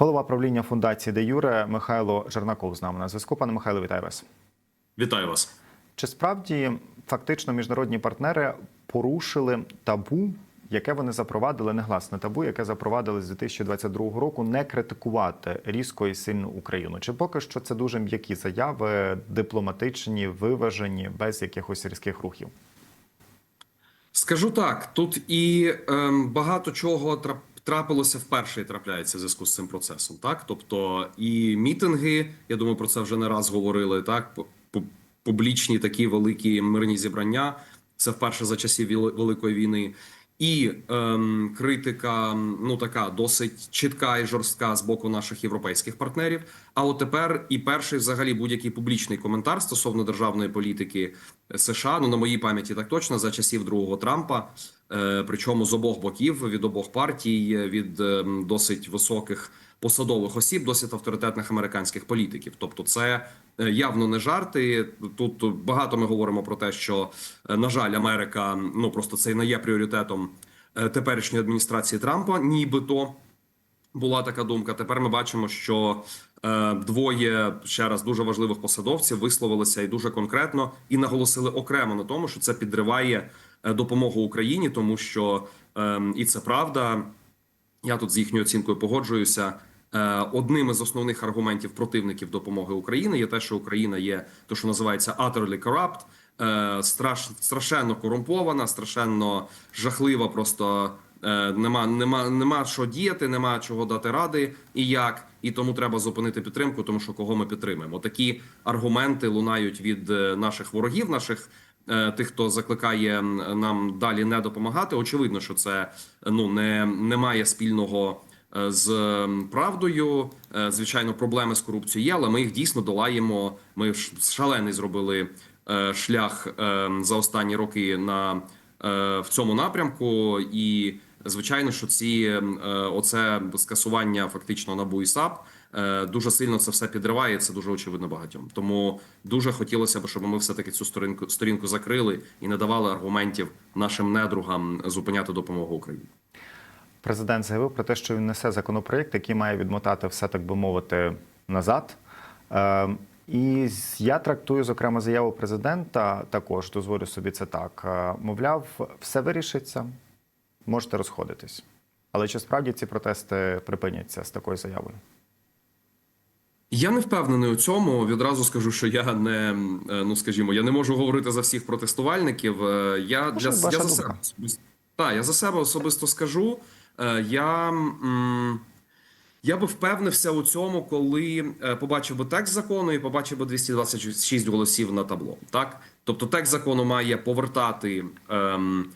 Голова правління фундації Де Юре Михайло Жернаков з нами на зв'язку. Пане Михайло, вітаю вас. Вітаю вас. Чи справді фактично міжнародні партнери порушили табу, яке вони запровадили, негласне табу, яке запровадили з 2022 року, не критикувати різко і сильно Україну? Чи поки що це дуже м'які заяви, дипломатичні, виважені, без якихось різких рухів? Скажу так: тут і ем, багато чого трап- трапилося вперше і трапляється в зв'язку з цим процесом. Так, тобто і мітинги, я думаю, про це вже не раз говорили. Так, пу- пу- публічні такі великі мирні зібрання. Це вперше за часів Великої війни. І ем, критика ну така досить чітка і жорстка з боку наших європейських партнерів. А от тепер і перший, взагалі, будь-який публічний коментар стосовно державної політики США. Ну на моїй пам'яті так точно за часів другого Трампа. Е, причому з обох боків від обох партій, е, від ем, досить високих посадових осіб, досить авторитетних американських політиків. Тобто, це е, явно не жарти. Тут багато ми говоримо про те, що е, на жаль, Америка ну просто це не є пріоритетом е, теперішньої адміністрації Трампа, нібито. Була така думка. Тепер ми бачимо, що е, двоє ще раз дуже важливих посадовців висловилися і дуже конкретно і наголосили окремо на тому, що це підриває е, допомогу Україні, тому що е, і це правда. Я тут з їхньою оцінкою погоджуюся. Е, Одним із основних аргументів противників допомоги Україні є те, що Україна є те, що називається utterly corrupt, е, страш, страшенно корумпована, страшенно жахлива. Просто е, нема, нема, нема що діяти, нема чого дати ради і як. І тому треба зупинити підтримку, тому що кого ми підтримуємо. Такі аргументи лунають від е, наших ворогів, наших е, тих, хто закликає нам далі не допомагати. Очевидно, що це ну не, не має спільного е, з правдою. Е, Звичайно, проблеми з корупцією є, але ми їх дійсно долаємо. Ми шалений зробили е, шлях е, за останні роки на е, в цьому напрямку. І звичайно, що ці е, оце скасування фактично НАБУ і САП е, дуже сильно це все підриває. і Це дуже очевидно багатьом. Тому дуже хотілося б, щоб ми все таки цю сторінку сторінку закрили і не давали аргументів нашим недругам зупиняти допомогу Україні. Президент заявив про те, що він несе законопроєкт, який має відмотати все, так би мовити, назад. Е, І я трактую, зокрема, заяву президента також, дозволю собі це так. Е, Мовляв, все вирішиться, можете розходитись. Але чи справді ці протести припиняться з такою заявою? Я не впевнений у цьому. Відразу скажу, що я не е, ну скажімо, я не можу говорити за всіх протестувальників. Е, Я Може, для я за себе особисто так, я за себе особисто скажу. Е, Я я би впевнився у цьому, коли побачив би текст закону і побачив би 226 голосів на табло. Так, тобто текст закону має повертати. Ем,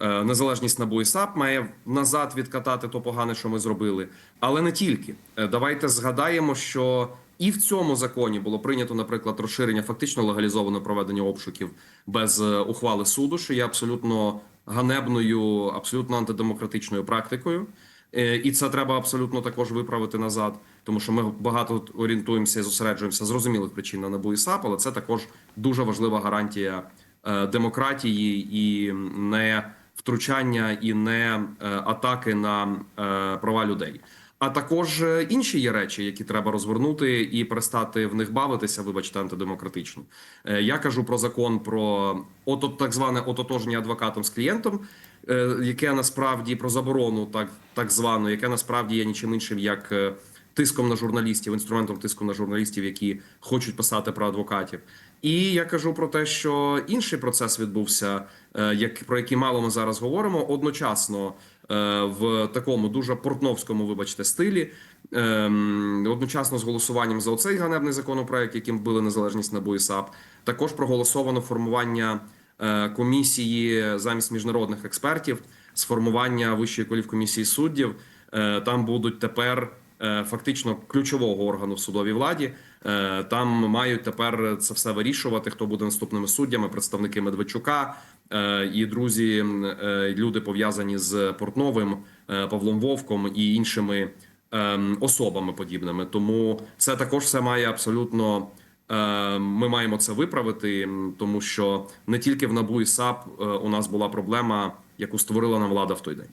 Незалежність НАБУ і САП має назад відкатати то погане, що ми зробили, але не тільки. Е, Давайте згадаємо, що і в цьому законі було прийнято, наприклад, розширення фактично легалізоване проведення обшуків без е, ухвали суду, що є абсолютно ганебною, абсолютно антидемократичною практикою. Е, І це треба абсолютно також виправити назад, тому що ми багато орієнтуємося і зосереджуємося зрозумілих причин на НАБУ і САП, але це також дуже важлива гарантія е, демократії і не втручання, і не е, атаки на е, права людей. А також е, інші є речі, які треба розвернути і перестати в них бавитися, вибачте, антидемократично. Я кажу про закон про ото так зване ототожнення адвокатом з клієнтом, яке насправді про заборону, так так звану, яке насправді є нічим іншим як. Тиском на журналістів, інструментом тиску на журналістів, які хочуть писати про адвокатів, і я кажу про те, що інший процес відбувся, е, як про який мало ми зараз говоримо, одночасно е, в такому дуже портновському, вибачте, стилі, ем, одночасно з голосуванням за оцей ганебний законопроект, яким вбили незалежність НАБУ і САП, також проголосовано формування е, комісії замість міжнародних експертів, сформування вищої кваліфкомісії суддів. Там будуть тепер фактично ключового органу в судовій владі. Е, Там мають тепер це все вирішувати. Хто буде наступними суддями, представники Медведчука е, і друзі, е, люди пов'язані з Портновим, Павлом Вовком і іншими ем, особами подібними. Тому це також все має абсолютно. Ми маємо це виправити, тому що не тільки в НАБУ і САП у нас була проблема, яку створила нам влада в той день.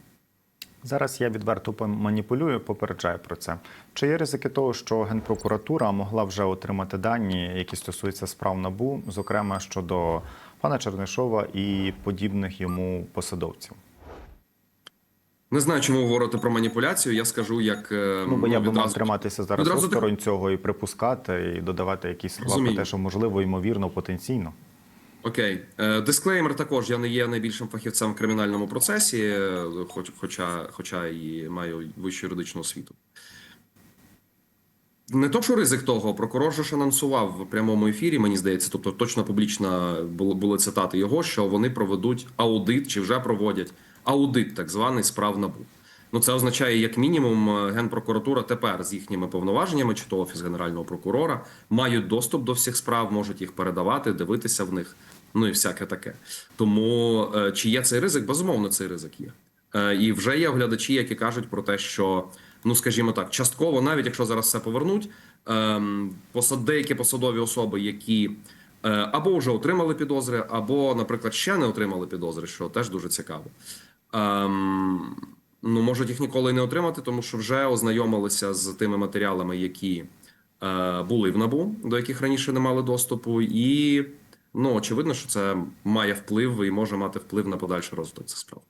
Зараз я відверто маніпулюю, попереджаю про це. Чи є ризики того, що Генпрокуратура могла вже отримати дані, які стосуються справ НАБУ, зокрема щодо пана Чернишова і подібних йому посадовців? Не знаю, чому ви говорите про маніпуляцію. Я скажу, як е, Ну, бо я би мав триматися зараз відразу осторонь цього і припускати, і додавати якісь слова про те, що можливо, ймовірно, потенційно. Окей, Е, дисклеймер також. Я не є найбільшим фахівцем в кримінальному процесі, е, хоч, хоча, хоча і маю вищу юридичну освіту. Не то, що ризик того, прокурор же ж анонсував в прямому ефірі, мені здається, тобто точно публічно були, були цитати його, що вони проведуть аудит чи вже проводять аудит, так званий справ НАБУ. Ну, це означає, як мінімум, е, генпрокуратура тепер з їхніми повноваженнями, чи то офіс генерального прокурора, мають доступ до всіх справ, можуть їх передавати, дивитися в них, ну і всяке таке. Тому е, чи є цей ризик? Безумовно, цей ризик є. Е, І вже є оглядачі, які кажуть про те, що ну скажімо так, частково, навіть якщо зараз все повернуть, ем, посад деякі посадові особи, які е, або вже отримали підозри, або, наприклад, ще не отримали підозри, що теж дуже цікаво. Ем, ну можуть їх ніколи не отримати, тому що вже ознайомилися з тими матеріалами, які е, були в набу, до яких раніше не мали доступу, і ну очевидно, що це має вплив і може мати вплив на подальший розвиток цих справ.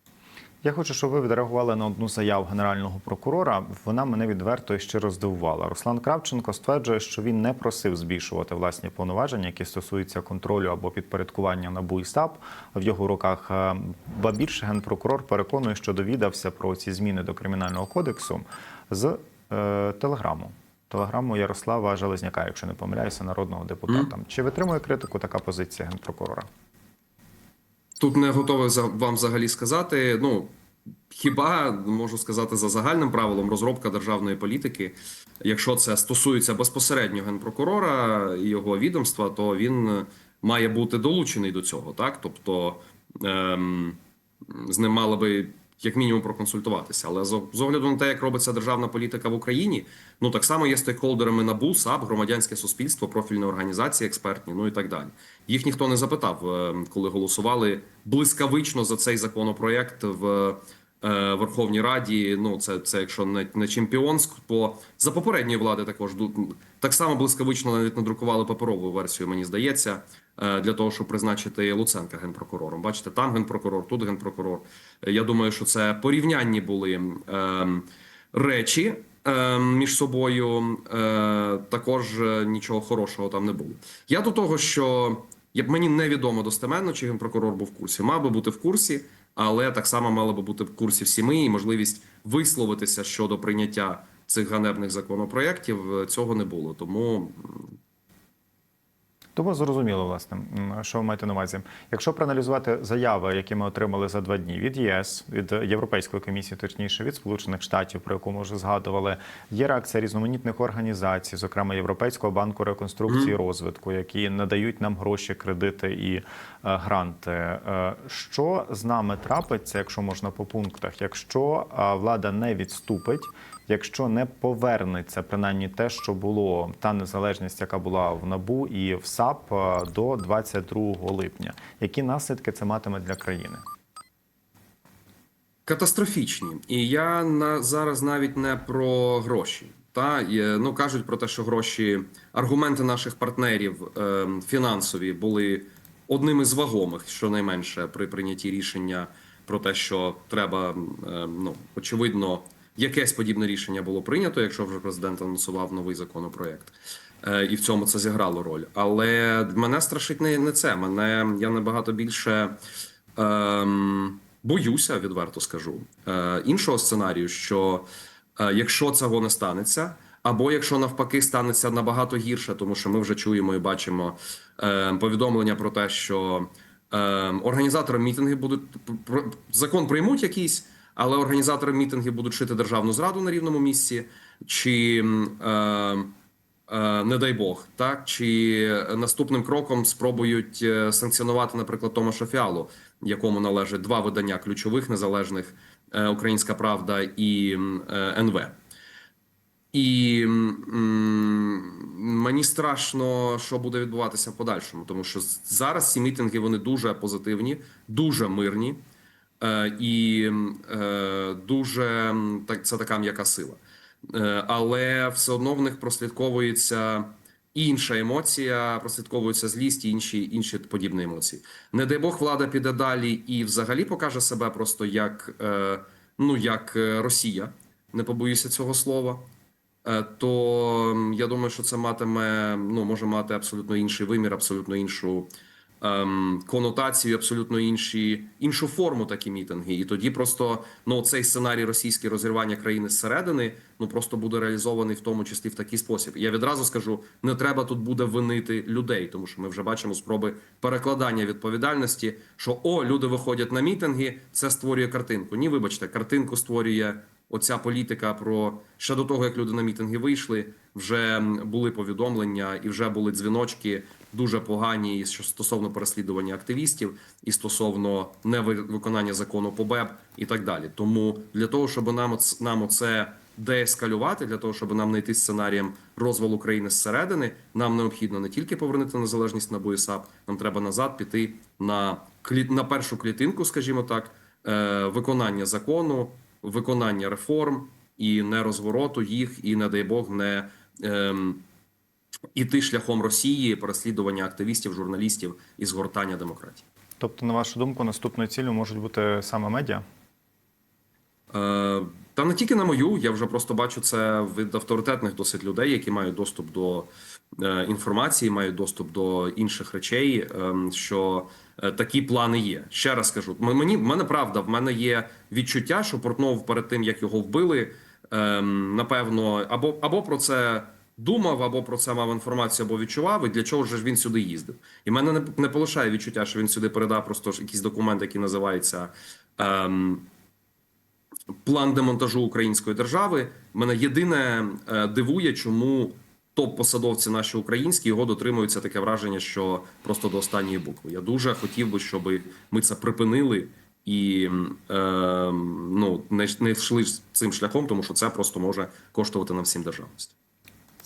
Я хочу, щоб ви відреагували на одну заяву генерального прокурора. Вона мене відверто і щиро здивувала. Руслан Кравченко стверджує, що він не просив збільшувати власні повноваження, які стосуються контролю або підпорядкування НАБУ і САП в його руках. Е, Ба більше генпрокурор переконує, що довідався про ці зміни до кримінального кодексу з е, телеграму. Телеграму Ярослава Железняка, якщо не помиляюся, народного депутата. Чи витримує критику така позиція генпрокурора? Тут не готовий вам взагалі сказати. Ну хіба можу сказати за загальним правилом розробка державної політики. Якщо це стосується безпосередньо генпрокурора і його відомства, то він має бути долучений до цього, так тобто ем, з ним мали би. Як мінімум проконсультуватися, але з огляду на те, як робиться державна політика в Україні, ну так само є стейкхолдерами НАБУ, САП, громадянське суспільство, профільні організації, експертні, ну і так далі. Їх ніхто не запитав, е, коли голосували блискавично за цей законопроект в Верховній Раді. Ну це, це якщо не, не то за попередньої влади також так само блискавично навіть надрукували паперову версію, мені здається, е, для того, щоб призначити Луценка генпрокурором. Бачите, там генпрокурор, тут генпрокурор. Е, Я думаю, що це порівнянні були ем, речі ем, між собою. Е, також е, нічого хорошого там не було. Я до того, що мені невідомо достеменно, чи генпрокурор був в курсі. Мав би бути в курсі, але так само мали би бути в курсі всі ми, і можливість висловитися щодо прийняття цих ганебних законопроєктів е, цього не було. Тому Тому зрозуміло, власне, що ви маєте на увазі. Якщо проаналізувати заяви, які ми отримали за два дні від ЄС, від Європейської комісії, точніше від Сполучених Штатів, про яку ми вже згадували, є реакція різноманітних організацій, зокрема Європейського банку реконструкції і розвитку, які надають нам гроші, кредити і е, гранти. Е, Що з нами трапиться, якщо можна по пунктах, якщо е, влада не відступить? Якщо не повернеться принаймні те, що було та незалежність, яка була в НАБУ і в САП е, до 22 липня, які наслідки це матиме для країни? катастрофічні. І я на зараз навіть не про гроші. Та ну кажуть про те, що гроші, аргументи наших партнерів е, фінансові були одним із вагомих, щонайменше, при прийнятті рішення про те, що треба, е, ну очевидно, якесь подібне рішення було прийнято, якщо вже президент анонсував новий законопроект. Е, і в цьому це зіграло роль. Але мене страшить не, не це. Мене я набагато більше. Ем, боюся, відверто скажу е, іншого сценарію, що е, якщо цього не станеться, або якщо навпаки станеться набагато гірше, тому що ми вже чуємо і бачимо е, повідомлення про те, що е, організатори мітингів будуть закон приймуть якийсь, але організатори мітингів будуть шити державну зраду на рівному місці, чи е, Е, не дай Бог, так чи наступним кроком спробують е, санкціонувати, наприклад, Томаша Фіалу, якому належать два видання ключових незалежних е, Українська Правда і е, НВ. І м, мені страшно, що буде відбуватися в подальшому, тому що зараз ці мітинги вони дуже позитивні, дуже мирні. Е, і е, дуже так це така м'яка сила. Е, але все одно в них прослідковується інша емоція, прослідковується злість і інші, інші подібні емоції. Не дай Бог, влада піде далі і взагалі покаже себе просто як, ну, як Росія, не побоюся цього слова. То я думаю, що це матиме, ну може мати абсолютно інший вимір, абсолютно іншу ем, конотацію, абсолютно інші, іншу форму такі мітинги. І тоді просто ну цей сценарій російське розірвання країни зсередини ну просто буде реалізований в тому числі в такий спосіб. Я відразу скажу: не треба тут буде винити людей, тому що ми вже бачимо спроби перекладання відповідальності. Що о, люди виходять на мітинги, це створює картинку. Ні, вибачте, картинку створює. Оця політика про ще до того, як люди на мітинги вийшли, вже були повідомлення і вже були дзвіночки дуже погані що стосовно переслідування активістів і стосовно невиконання закону по БЕБ і так далі. Тому для того, щоб нам нам оце деескалювати, для того, щоб нам знайти сценарієм розвалу країни зсередини, нам необхідно не тільки повернути незалежність на БОїСАП, нам треба назад піти на на першу клітинку, скажімо так, е, виконання закону, виконання реформ і не розвороту їх, і не дай Бог не. Ем, іти шляхом Росії, переслідування активістів, журналістів і згортання демократії. Тобто, на вашу думку, наступною ціллю можуть бути саме медіа? Е, Та не тільки на мою, я вже просто бачу це від авторитетних досить людей, які мають доступ до е, інформації, мають доступ до інших речей. ем, Що е, такі плани є. Ще раз скажу, м- мені в мене правда, в мене є відчуття, що Портнов перед тим як його вбили, ем, напевно, або або про це. Думав або про це мав інформацію, або відчував, і для чого ж він сюди їздив. І мене не, не полишає відчуття, що він сюди передав просто якийсь документ, який називається ем, план демонтажу української держави. Мене єдине е, дивує, чому топ-посадовці наші українські його дотримуються таке враження, що просто до останньої букви. Я дуже хотів би, щоб ми це припинили і е, ну не, не йшли цим шляхом, тому що це просто може коштувати нам всім державності.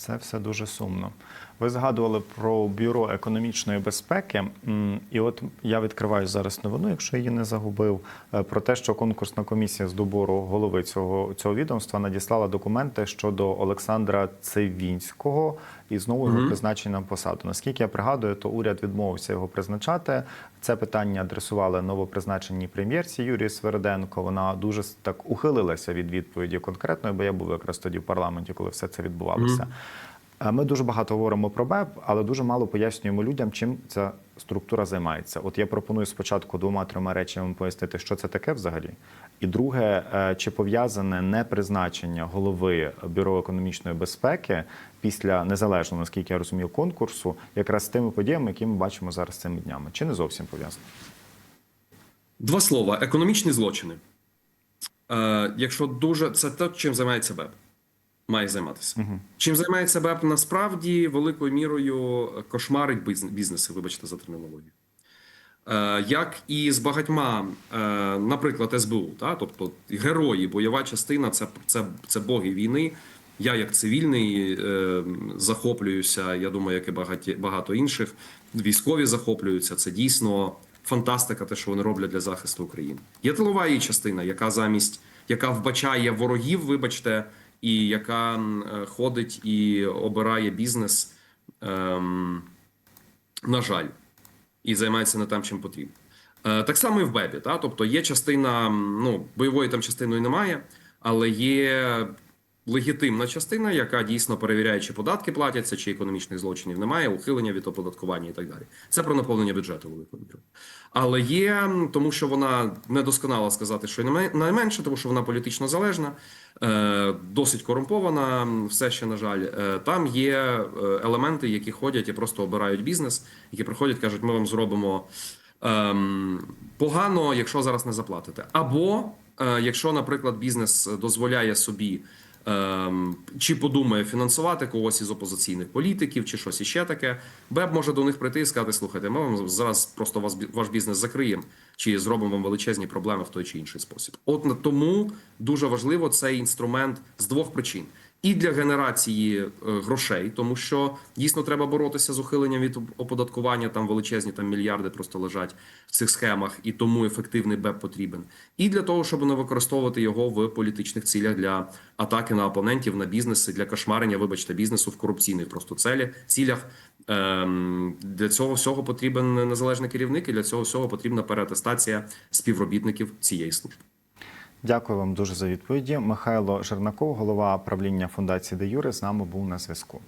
Це все дуже сумно. Ви згадували про бюро економічної безпеки, і от я відкриваю зараз новину, якщо її не загубив, е, про те, що конкурсна комісія з добору голови цього цього відомства надіслала документи щодо Олександра Цивінського і знову його Мгм. призначення на посаду. Наскільки я пригадую, то уряд відмовився його призначати. Це питання адресували новопризначеній прем'єрці Юрії Свериденко. Вона дуже так ухилилася від відповіді конкретної, бо я був якраз тоді в парламенті, коли все це відбувалося. Е, Ми дуже багато говоримо про БЕП, але дуже мало пояснюємо людям, чим ця структура займається. От я пропоную спочатку двома-трьома речами пояснити, що це таке взагалі. І друге, е, чи пов'язане непризначення голови бюро економічної безпеки після незалежного, наскільки я розумію, конкурсу, якраз з тими подіями, які ми бачимо зараз цими днями, чи не зовсім пов'язано? Два слова: економічні злочини. Е, якщо дуже це те, чим займається БЕП, має займатися. Чим займається БЕП насправді великою мірою кошмарить бізнеси, вибачте за термінологію. Е, як і з багатьма, е, наприклад, СБУ, та? тобто герої, бойова частина це, це, це боги війни. Я, як цивільний, е, захоплююся. Я думаю, як і багаті, багато інших. Військові захоплюються. Це дійсно фантастика, те, що вони роблять для захисту України. Є тилова її частина, яка замість яка вбачає ворогів, вибачте, і яка е, ходить і обирає бізнес. Ем, на жаль, і займається не там, чим потрібно. Е, Так само і в Бебі. Та? Тобто є частина, ну, бойової там частиною немає, але є легітимна частина, яка дійсно перевіряє, чи податки платяться, чи економічних злочинів немає, ухилення від оподаткування і так далі. Це про наповнення бюджету великою мірою. Але є, тому що вона недосконала сказати, що найме- найменше, тому що вона політично залежна, е, досить корумпована, все ще, на жаль. Е, Там є е, елементи, які ходять і просто обирають бізнес, які приходять, кажуть, ми вам зробимо ем, погано, якщо зараз не заплатите. Або якщо, наприклад, бізнес дозволяє собі. Ем, чи подумає фінансувати когось із опозиційних політиків, чи щось іще таке, БЕБ може до них прийти і сказати: слухайте, ми вам зараз просто вас ваш бізнес закриємо, чи зробимо вам величезні проблеми в той чи інший спосіб. От тому дуже важливо цей інструмент з двох причин: і для генерації е, грошей, тому що дійсно треба боротися з ухиленням від оподаткування. Там величезні там мільярди просто лежать в цих схемах, і тому ефективний БЕП потрібен. І для того, щоб не використовувати його в політичних цілях для атаки на опонентів, на бізнеси, для кошмарення, вибачте, бізнесу в корупційних просто целі, цілях. Ем, Для цього всього потрібен незалежний керівник, і для цього всього потрібна переатестація співробітників цієї служби. Дякую вам дуже за відповіді. Михайло Жернаков, голова правління фундації Де Юри, з нами був на зв'язку.